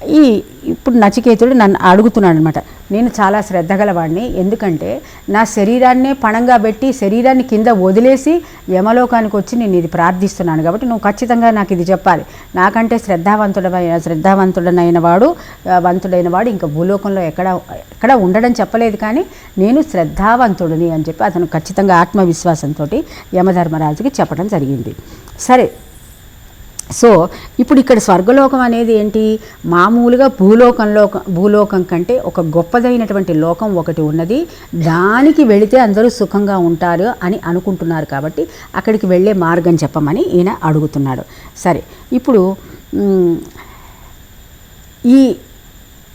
ఈ ఇప్పుడు నచికేతుడు నన్ను అడుగుతున్నాడు అనమాట నేను చాలా శ్రద్ధ గలవాడిని ఎందుకంటే నా శరీరాన్నే పణంగా పెట్టి శరీరాన్ని కింద వదిలేసి యమలోకానికి వచ్చి నేను ఇది ప్రార్థిస్తున్నాను కాబట్టి నువ్వు ఖచ్చితంగా నాకు ఇది చెప్పాలి. నాకంటే శ్రద్ధావంతుడమైన శ్రద్ధావంతుడనైన వాడు వంతుడైన వాడు ఇంకా భూలోకంలో ఎక్కడ ఎక్కడ ఉండడం చెప్పలేదు కానీ నేను శ్రద్ధావంతుడిని అని చెప్పి అతను ఖచ్చితంగా ఆత్మవిశ్వాసంతో యమధర్మరాజుకి చెప్పడం జరిగింది. సరే సో ఇప్పుడు ఇక్కడ స్వర్గలోకం అనేది ఏంటి? మామూలుగా భూలోకంలో భూలోకం కంటే ఒక గొప్పదైనటువంటి లోకం ఒకటి ఉన్నది. దానికి వెళితే అందరూ సుఖంగా ఉంటారు అని అనుకుంటున్నారు కాబట్టి అక్కడికి వెళ్ళే మార్గం చెప్పమని ఈయన అడుగుతున్నాడు. సరే ఇప్పుడు ఈ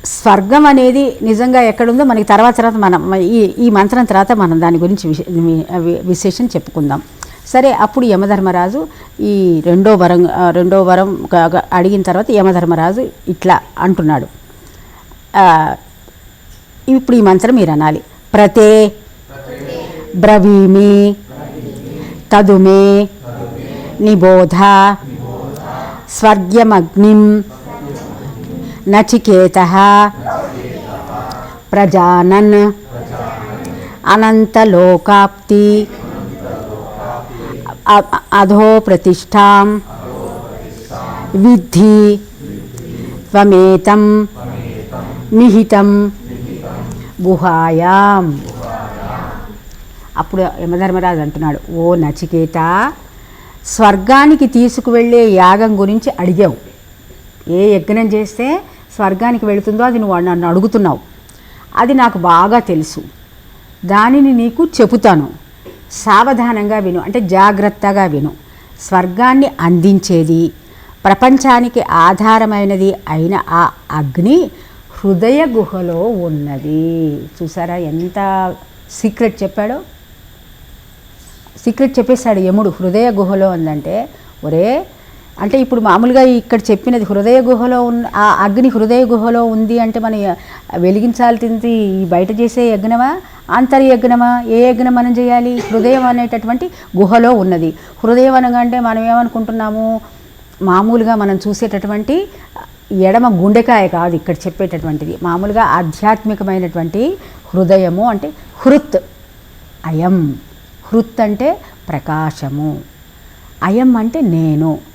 స్వర్గం అనేది నిజంగా ఎక్కడుందో మనకి తర్వాత తర్వాత మనం ఈ ఈ మంత్రం తర్వాత మనం దాని గురించి విశే- విశేషం చెప్పుకుందాం. సరే అప్పుడు యమధర్మరాజు ఈ రెండో వరం రెండో వరం అడిగిన తర్వాత యమధర్మరాజు ఇట్లా అంటున్నాడు. ఇప్పుడు ఈ మంత్రం మీరు అనాలి. ప్రతే బ్రవీమి తదుమే నిబోధ స్వర్గ్యమగ్నిం నచికేత ప్రజానన్ అనంతలోకాప్తి అధో ప్రతిష్టాం విద్ధి త్వమేతం నిహితం గుహాయాం. అప్పుడు యమధర్మరాజు అంటున్నాడు ఓ నచికేత స్వర్గానికి తీసుకువెళ్ళే యాగం గురించి అడిగావు. ఏ యజ్ఞం చేస్తే స్వర్గానికి వెళుతుందో అది నువ్వు నన్ను అడుగుతున్నావు. అది నాకు బాగా తెలుసు. దానిని నీకు చెబుతాను. సావధానంగా విను అంటే జాగ్రత్తగా విను. స్వర్గాన్ని అందించేది ప్రపంచానికి ఆధారమైనది అయిన ఆ అగ్ని హృదయ గుహలో ఉన్నది. చూసారా ఎంత సీక్రెట్ చెప్పాడో? సీక్రెట్ చెప్పేశాడు యముడు. హృదయ గుహలో ఉందంటే ఒరే అంటే ఇప్పుడు మామూలుగా ఇక్కడ చెప్పినది హృదయ గుహలో ఉన్న ఆ అగ్ని హృదయ గుహలో ఉంది అంటే మనం వెలిగించాల్సింది ఈ బయట చేసే యజ్ఞమా? అంతర్యజ్ఞమా? ఏ యజ్ఞం మనం చేయాలి? హృదయం అనేటటువంటి గుహలో ఉన్నది. హృదయం అనగా అంటే మనం ఏమనుకుంటున్నాము? మామూలుగా మనం చూసేటటువంటి ఎడమ గుండెకాయ కాదు ఇక్కడ చెప్పేటటువంటిది. మామూలుగా ఆధ్యాత్మికమైనటువంటి హృదయము అంటే హృత్ అయం. హృత్ అంటే ప్రకాశము. అయం అంటే నేను.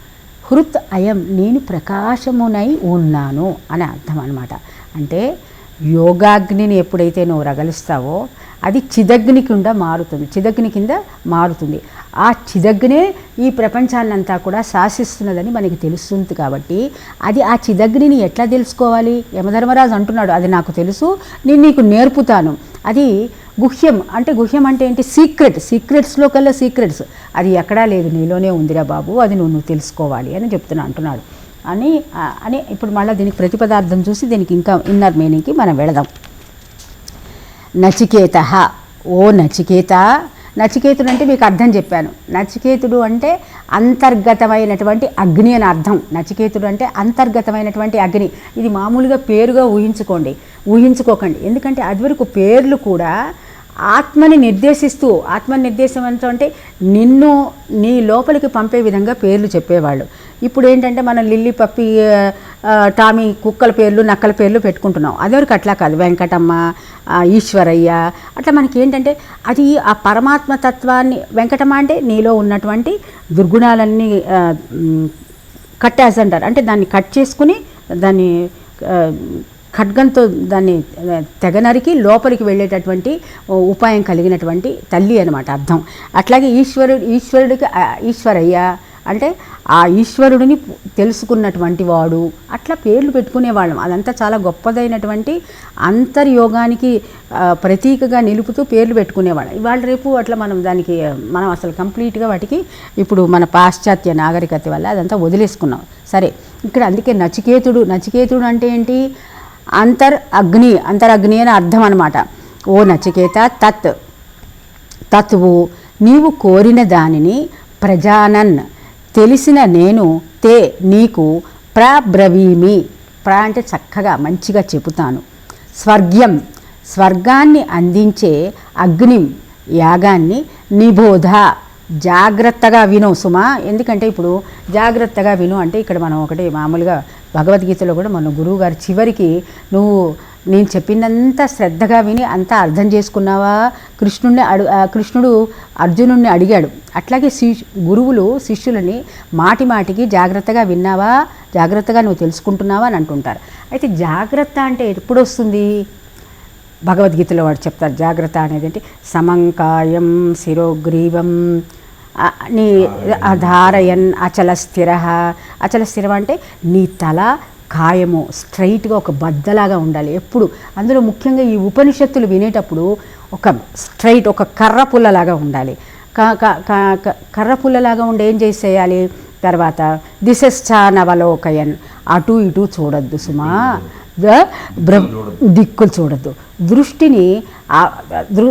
హృత్ అయం నేను ప్రకాశమునై ఉన్నాను అని అర్థం అనమాట అంటే యోగాగ్నిని ఎప్పుడైతే నువ్వు రగలుస్తావో అది చిదగ్ని కింద మారుతుంది. చిదగ్ని కింద మారుతుంది. ఆ చిదగ్నే ఈ ప్రపంచాన్నంతా కూడా శాసిస్తున్నదని మనకి తెలుస్తుంది కాబట్టి అది ఆ చిదగ్నిని ఎట్లా తెలుసుకోవాలి? యమధర్మరాజు అంటున్నాడు అది నాకు తెలుసు నేను నీకు నేర్పుతాను. అది గుహ్యం అంటే గుహ్యం అంటే ఏంటి? సీక్రెట్ సీక్రెట్స్లో కల్లా సీక్రెట్స్. అది ఎక్కడా లేదు నీలోనే ఉందిరా బాబు అది నువ్వు నువ్వు తెలుసుకోవాలి అని చెప్తున్నా అంటున్నాడు. అని అని ఇప్పుడు మళ్ళీ దీనికి ప్రతిపదార్థం చూసి దీనికి ఇంకా ఇన్నర్ మీనింగ్కి మనం వెళదాం. నచికేత. ఓ నచికేత నచికేతుడు అంటే మీకు అర్థం చెప్పాను. నచికేతుడు అంటే అంతర్గతమైనటువంటి అగ్ని అని అర్థం. నచికేతుడు అంటే అంతర్గతమైనటువంటి అగ్ని. ఇది మామూలుగా పేరుగా ఊహించుకోండి. ఊహించుకోకండి. ఎందుకంటే అదివరకు పేర్లు కూడా ఆత్మని నిర్దేశిస్తూ ఆత్మని ఎంత అంటే నిన్ను నీ లోపలికి పంపే విధంగా పేర్లు చెప్పేవాళ్ళు. ఇప్పుడు ఏంటంటే మనం లిల్లీ పప్పి టామీ కుక్కల పేర్లు నక్కల పేర్లు పెట్టుకుంటున్నాం. అదివరకు అట్లా కాదు. వెంకటమ్మ ఈశ్వరయ్య అట్లా మనకి ఏంటంటే అది ఆ పరమాత్మ తత్వాన్ని వెంకటమ్మ అంటే నీలో ఉన్నటువంటి దుర్గుణాలన్నీ ఆ, కట్టేసి అంటారు. అంటే దాన్ని కట్ చేసుకుని దాన్ని ఖడ్గంతో దాన్ని తెగనరికి లోపలికి వెళ్ళేటటువంటి ఉపాయం కలిగినటువంటి తల్లి అనమాట అర్థం. అట్లాగే ఈశ్వరుడు ఈశ్వరుడికి ఈశ్వరయ్య అంటే ఆ ఈశ్వరుడిని తెలుసుకున్నటువంటి వాడు అట్లా పేర్లు పెట్టుకునేవాళ్ళం అదంతా చాలా గొప్పదైనటువంటి అంతర్యోగానికి ప్రతీకగా నిలుపుతూ పేర్లు పెట్టుకునేవాళ్ళం ఇవాళ రేపు అట్లా మనం దానికి మనం అసలు కంప్లీట్గా వాటికి ఇప్పుడు మన పాశ్చాత్య నాగరికత వల్ల అదంతా వదిలేసుకున్నాం. సరే ఇక్కడ అందుకే నచికేతుడు నచికేతుడు అంటే ఏంటి? అంతర్ అగ్ని అంతరగ్ని అని అర్థం అనమాట ఓ నచికేత తత్. తత్వు నీవు కోరిన దానిని ప్రజానన్. తెలిసిన నేను తే నీకు ప్రబ్రవీమి. ప్ర అంటే చక్కగా మంచిగా చెబుతాను. స్వర్గ్యం స్వర్గాన్ని అందించే అగ్నిం యాగాన్ని నిబోధ. జాగ్రత్తగా విను సుమా. ఎందుకంటే ఇప్పుడు జాగ్రత్తగా విను అంటే ఇక్కడ మనం ఒకటి మామూలుగా భగవద్గీతలో కూడా మన గురువు గారు చివరికి నువ్వు నేను చెప్పిందంతా శ్రద్ధగా విని అంతా అర్థం చేసుకున్నావా? కృష్ణుడిని అడు కృష్ణుడు అర్జునుడిని అడిగాడు. అట్లాగే శిష్ గురువులు శిష్యులని మాటి మాటికి జాగ్రత్తగా విన్నావా? జాగ్రత్తగా నువ్వు తెలుసుకుంటున్నావా అని అంటుంటారు. అయితే జాగ్రత్త అంటే ఎప్పుడు వస్తుంది? భగవద్గీతలో వాడు చెప్తారు జాగ్రత్త అనేది ఏంటి సమంకాయం శిరోగ్రీవం నీ ధారయన్ అచల స్థిర అచల స్థిరం అంటే నీ తల కాయము స్ట్రైట్గా ఒక బద్దలాగా ఉండాలి. ఎప్పుడు? అందులో ముఖ్యంగా ఈ ఉపనిషత్తులు వినేటప్పుడు ఒక స్ట్రైట్ ఒక కర్ర పుల్లలాగా ఉండాలి. క- కర్ర పుల్లలాగా ఉండి ఏం చేసేయాలి? తర్వాత దిశశ్చానవలోకయన్ అటు ఇటు చూడొద్దు సుమా. దిక్కులు చూడద్దు. దృష్టిని దృ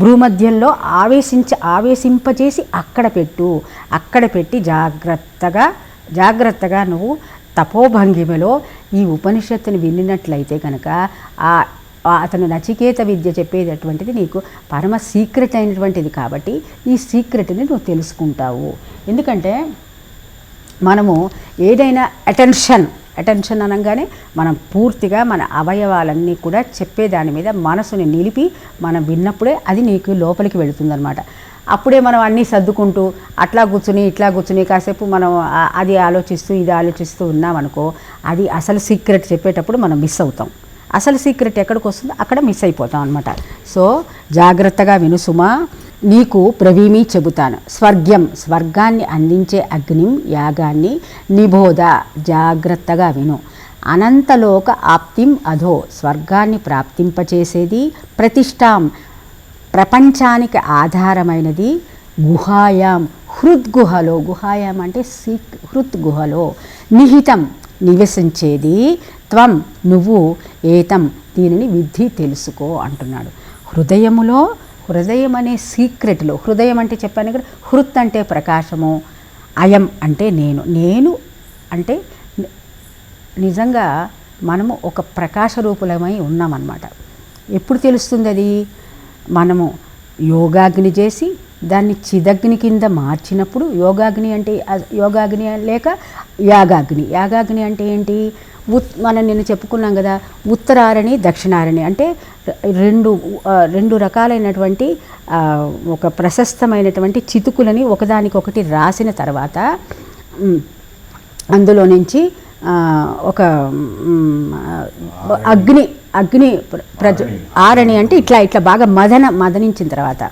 భ్రూమధ్యంలో ఆవేశించ ఆవేశింపచేసి అక్కడ పెట్టు. అక్కడ పెట్టి జాగ్రత్తగా జాగ్రత్తగా నువ్వు తపోభంగిమలో ఈ ఉపనిషత్తుని వినినట్లయితే కనుక ఆ అతను నచికేత విద్య చెప్పేటటువంటిది నీకు పరమ సీక్రెట్ అయినటువంటిది కాబట్టి ఈ సీక్రెట్ని నువ్వు తెలుసుకుంటావు. ఎందుకంటే మనము ఏదైనా అటెన్షన్ అటెన్షన్ అనగానే మనం పూర్తిగా మన అవయవాలన్నీ కూడా చెప్పేదాని మీద మనసుని నిలిపి మనం విన్నప్పుడే అది నీకు లోపలికి వెళుతుందనమాట అప్పుడే మనం అన్నీ సర్దుకుంటూ అట్లా కూర్చుని ఇట్లా కూర్చుని కాసేపు మనం అది ఆలోచిస్తూ ఇది ఆలోచిస్తూ ఉన్నామనుకో అది అసలు సీక్రెట్ చెప్పేటప్పుడు మనం మిస్ అవుతాం. అసలు సీక్రెట్ ఎక్కడికి వస్తుందో అక్కడ మిస్ అయిపోతాం అనమాట సో జాగ్రత్తగా విను సుమా నీకు ప్రవీమి చెబుతాను. స్వర్గ్యం స్వర్గాన్ని అందించే అగ్నిం యాగాన్ని నిబోధ జాగ్రత్తగా విను. అనంతలోక ఆప్తిం అధో స్వర్గాన్ని ప్రాప్తింపచేసేది ప్రతిష్టాం. ప్రపంచానికి ఆధారమైనది గుహాయాం. హృద్గుహలో గుహాయాం అంటే సీక్ హృద్గుహలో. నిహితం నివసించేది త్వం నువ్వు ఏతం దీనిని విద్ధి తెలుసుకో అంటున్నాడు. హృదయములో హృదయం అనే సీక్రెట్లో హృదయం అంటే చెప్పాను కదా హృత్ అంటే ప్రకాశము అయం అంటే నేను. నేను అంటే నిజంగా మనము ఒక ప్రకాశ రూపులమై ఉన్నామన్నమాట. ఎప్పుడు తెలుస్తుంది అది? మనము యోగాగ్ని చేసి దాన్ని చిదగ్ని కింద మార్చినప్పుడు యోగాగ్ని అంటే యోగాగ్ని లేక యాగాగ్ని. యాగాగ్ని అంటే ఏంటి? ఉత్ మనం నిన్న చెప్పుకున్నాం కదా ఉత్తరారణి దక్షిణారణి. అంటే రెండు రెండు రకాలైనటువంటి ఒక ప్రశస్తమైనటువంటి చితుకులని ఒకదానికొకటి రాసిన తర్వాత అందులో నుంచి ఒక అగ్ని అగ్ని ప్ర- ప్రజ ఆరణి అంటే ఇట్లా ఇట్లా బాగా మదన మదనించిన తర్వాత.